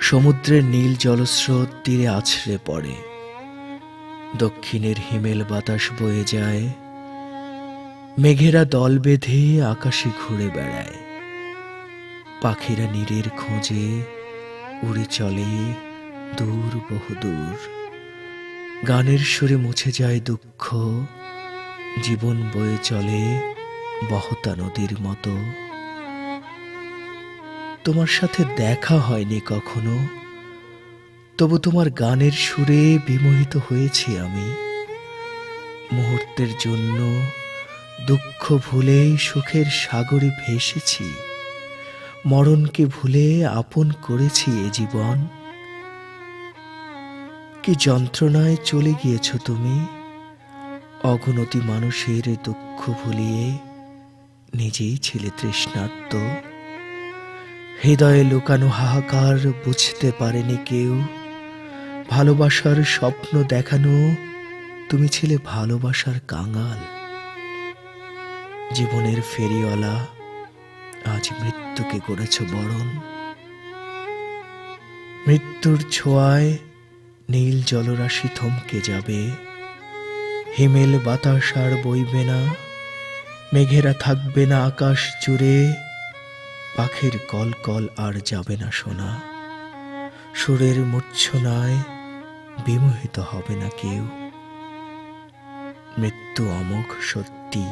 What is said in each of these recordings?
সমুদ্রের নীল জলস্রোত তীরে আছড়ে পড়ে। দক্ষিণের হিমেল বাতাস বয়ে যায়। মেঘেরা দল বেঁধে আকাশে ঘুরে বেড়ায়। পাখিরা নীরের খোঁজে উড়ে চলে দূর বহুদূর গানের সুরে মুছে যায় দুঃখ। জীবন বয়ে চলে বহতা নদীর মতো। তোমার সাথে দেখা হয়নি কখনো? তবু তোমার গানের সুরে বিমোহিত হয়েছি আমি। মুহূর্তের জন্য দুঃখ ভুলে সুখের সাগরে ভেসেছি। মরণকে ভুলে আপন করেছি এ জীবন। কি যন্ত্রণায় চলে গিয়েছ তুমি? অগণতি মানুষের দুঃখ ভুলিয়ে নিজেই ছিলে তৃষ্ণার্ত। হৃদয়ে লুকানো হাহাকার বুঝতে পারেনি কেউ। ভালোবাসার স্বপ্ন দেখানো, তুমি ছিলে ভালোবাসার কাঙাল। জীবনের ফেরিওয়ালা, আজ মৃত্যুকে করেছ বরণ। মৃত্যুর ছোঁয়ায় নীল জলরাশি থমকে যাবে। হিমেল বাতাস আর বইবে না, মেঘেরা থাকবে না আকাশ জুড়ে। পাখির কল কল আর যাবে না শোনা সুরের মূর্ছনায় বিমোহিত হবে না কেউ। মৃত্যু অমোঘ সত্যি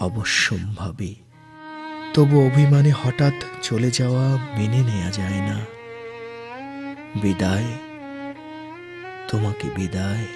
অবশ্যম্ভাবী। তবু অভিমানে হঠাৎ চলে যাওয়া মেনে নেওয়া যায় না। বিদায়, তোমাকে বিদায়।